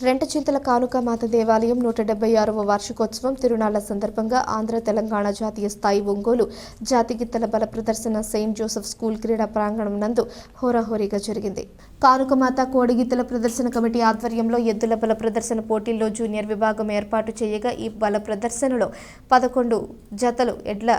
రెంటచింతల కానుక మాత దేవాలయం నూట డెబ్బై ఆరవ వార్షికోత్సవం తిరునాళ్ళ సందర్భంగా ఆంధ్ర తెలంగాణ జాతీయ స్థాయి ఒంగోలు జాతిగిత్తల బల ప్రదర్శన సెయింట్ జోసెఫ్ స్కూల్ క్రీడా ప్రాంగణం నందు హోరాహోరీగా జరిగింది. కానుకమాత కోడిగిత్తల ప్రదర్శన కమిటీ ఆధ్వర్యంలో ఎద్దుల బల ప్రదర్శన పోటీల్లో జూనియర్ విభాగం ఏర్పాటు చేయగా ఈ బల ప్రదర్శనలో పదకొండు జతలు ఎడ్ల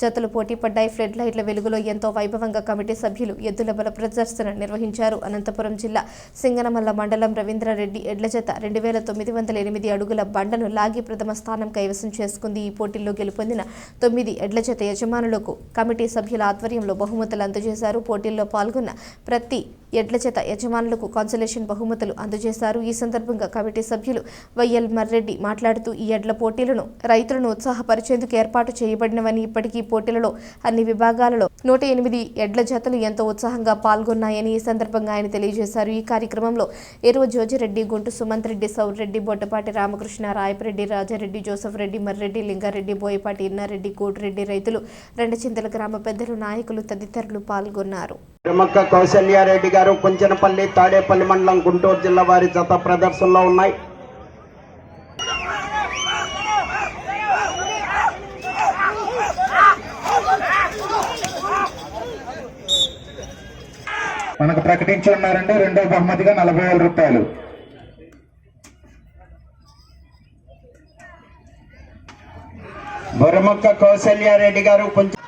జతలు పోటీ పడ్డాయి. ఫ్లడ్ లైట్ల వెలుగులో ఎంతో వైభవంగా కమిటీ సభ్యులు ఎద్దుల బల ప్రదర్శన నిర్వహించారు. అనంతపురం జిల్లా సింగనమల్ల మండలం రవీంద్రారెడ్డి ఎడ్ల జత రెండు వేల తొమ్మిది వందల ఎనిమిది అడుగుల బండను లాగి ప్రథమ స్థానం కైవసం చేసుకుంది. ఈ పోటీల్లో గెలుపొందిన తొమ్మిది ఎడ్ల జత యజమానులకు కమిటీ సభ్యుల ఆధ్వర్యంలో బహుమతులు అందజేశారు. పోటీల్లో పాల్గొన్న ప్రతి ఎడ్ల చేత యజమానులకు కాన్సలేషన్ బహుమతులు అందజేశారు. ఈ సందర్భంగా కమిటీ సభ్యులు వైఎల్ మర్రెడ్డి మాట్లాడుతూ ఈ ఎడ్ల పోటీలను రైతులను ఉత్సాహపరిచేందుకు ఏర్పాటు చేయబడినవని ఇప్పటికీ ఈ పోటీలలో అన్ని విభాగాలలో నూట ఎనిమిది ఎడ్ల జతలు ఎంతో ఉత్సాహంగా పాల్గొన్నాయని ఈ సందర్భంగా ఆయన తెలియజేశారు. ఈ కార్యక్రమంలో ఎరువు జోజిరెడ్డి గుంటు సుమంత్ రెడ్డి సౌరెడ్డి బొట్టపాటి రామకృష్ణ రాయపరెడ్డి రాజారెడ్డి జోసఫ్ రెడ్డి మర్రెడ్డి లింగారెడ్డి బోయపాటి ఇన్నారెడ్డి కోటిరెడ్డి రైతులు రెండచింతల గ్రామ పెద్దలు నాయకులు తదితరులు పాల్గొన్నారు. ప్రముఖ కౌశల్యారెడ్డి గారు కుంచనపల్లి తాడేపల్లి మండలం గుంటూరు జిల్లా వారి జత ప్రదర్శనలో ఉన్నాయి. మనకు ప్రకటించి ఉన్నారండి రెండో బహుమతిగా నలభై వేల రూపాయలు. బొరమొక్క కౌశల్యారెడ్డి గారు కొంచెం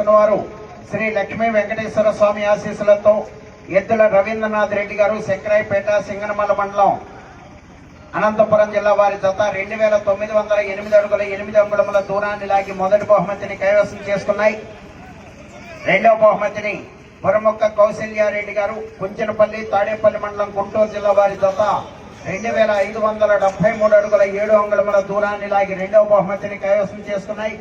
చేసుకున్నవారు శ్రీ లక్ష్మీ వెంకటేశ్వర స్వామి ఆశీస్సులతో ఎద్దుల రవీంద్రనాథ్ రెడ్డి గారు శంకరాయపేట సింగనమల్ల మండలం అనంతపురం జిల్లా వారి జత రెండు వేల తొమ్మిది వందల ఎనిమిది అడుగుల ఎనిమిది అంగుళముల దూరాన్ని లాగి మొదటి బహుమతిని కైవసం చేసుకున్నాయి. రెండవ బహుమతిని బురమొక్క కౌశల్యారెడ్డి గారు కుంచనపల్లి తాడేపల్లి మండలం గుంటూరు జిల్లా వారి జత రెండు వేల ఐదు వందల డెబ్బై మూడు అడుగుల ఏడు అంగుళముల దూరాన్ని లాగి రెండవ బహుమతిని కైవసం చేసుకున్నాయి.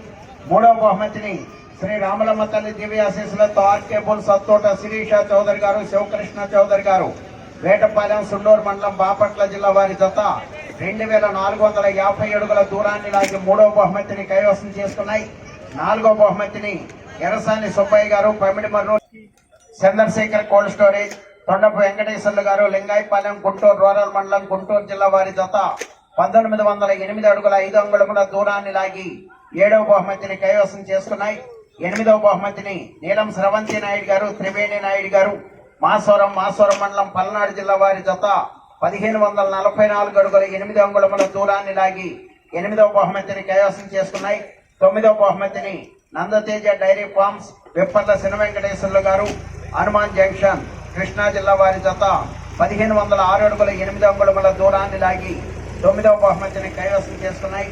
మూడవ బహుమతిని శ్రీ రామలమ్మ తల్లి దివ్యాశీస్సులతో ఆర్కే సత్తోట శిరీష చౌదరి గారు శివకృష్ణ చౌదరి గారు వేటపాలెం సుండూరు మండలం బాపట్ల జిల్లా వారి జత రెండు వేల నాలుగు వందల యాభై అడుగుల దూరాన్ని లాగి మూడవ బహుమతిని కైవసం చేసుకున్నాయి. నాలుగో బహుమతిని ఎరసాని సుబ్బయ్య గారు పమిడిమర్రు చంద్రశేఖర్ కోల్డ్ స్టోరేజ్ తొండపు వెంకటేశ్వర్లు గారు లింగాయపాలెం గుంటూరు రూరల్ మండలం గుంటూరు జిల్లా వారి జత పంతొమ్మిది వందల ఎనిమిది అడుగుల ఐదు అంగుళముల దూరాన్ని లాగి ఏడవ బహుమతిని కైవసం చేసుకున్నాయి. ఎనిమిదవ బహుమతిని నీలం స్రవంతి నాయుడు గారు త్రివేణి నాయుడు గారు మాసవరం మాసవరం మండలం పల్నాడు జిల్లా వారి జత పదిహేను వందల నలభై నాలుగు అడుగుల ఎనిమిది అంగుళముల దూరాన్ని లాగి ఎనిమిదవ బహుమతిని కైవసం చేసుకున్నాయి. తొమ్మిదవ బహుమతిని నందతేజ డైరీ ఫార్మ్స్ విప్పట్ల శన వెంకటేశ్వర్లు గారు హనుమాన్ జంక్షన్ కృష్ణా జిల్లా వారి జత పదిహేను వందల ఆరు అడుగుల ఎనిమిది అంగుళముల దూరాన్ని లాగి తొమ్మిదవ బహుమతిని కైవసం చేసుకున్నాయి.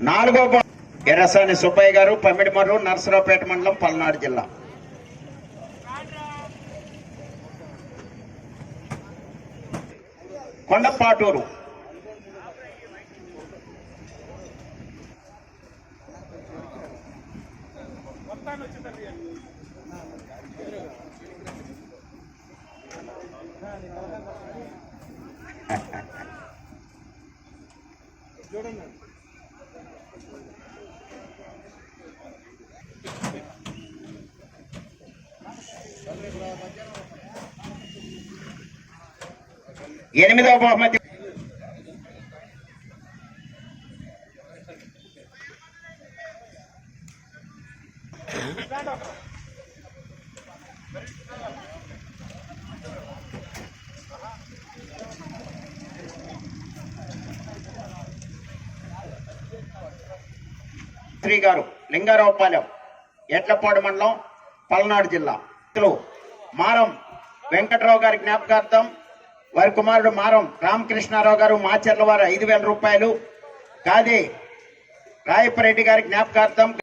నాలుగో ఎర్రసాని సుబ్బయ్య గారు పమ్మిడిమర్రు నర్సరావుపేట మండలం పల్నాడు జిల్లా. కొండపాటూరు. ఎనిమిదవ బహుమతి. శ్రీ గారు లింగారావుపాలెం ఎట్లపాడు మండలం పల్నాడు జిల్లా. మారం వెంకట్రావు గారి జ్ఞాపకార్థం వారి కుమారుడు మారం రామకృష్ణారావు గారు మాచర్ల వారు ఐదు వేల రూపాయలు. కాదే రాయపరెడ్డి గారి జ్ఞాపకార్థం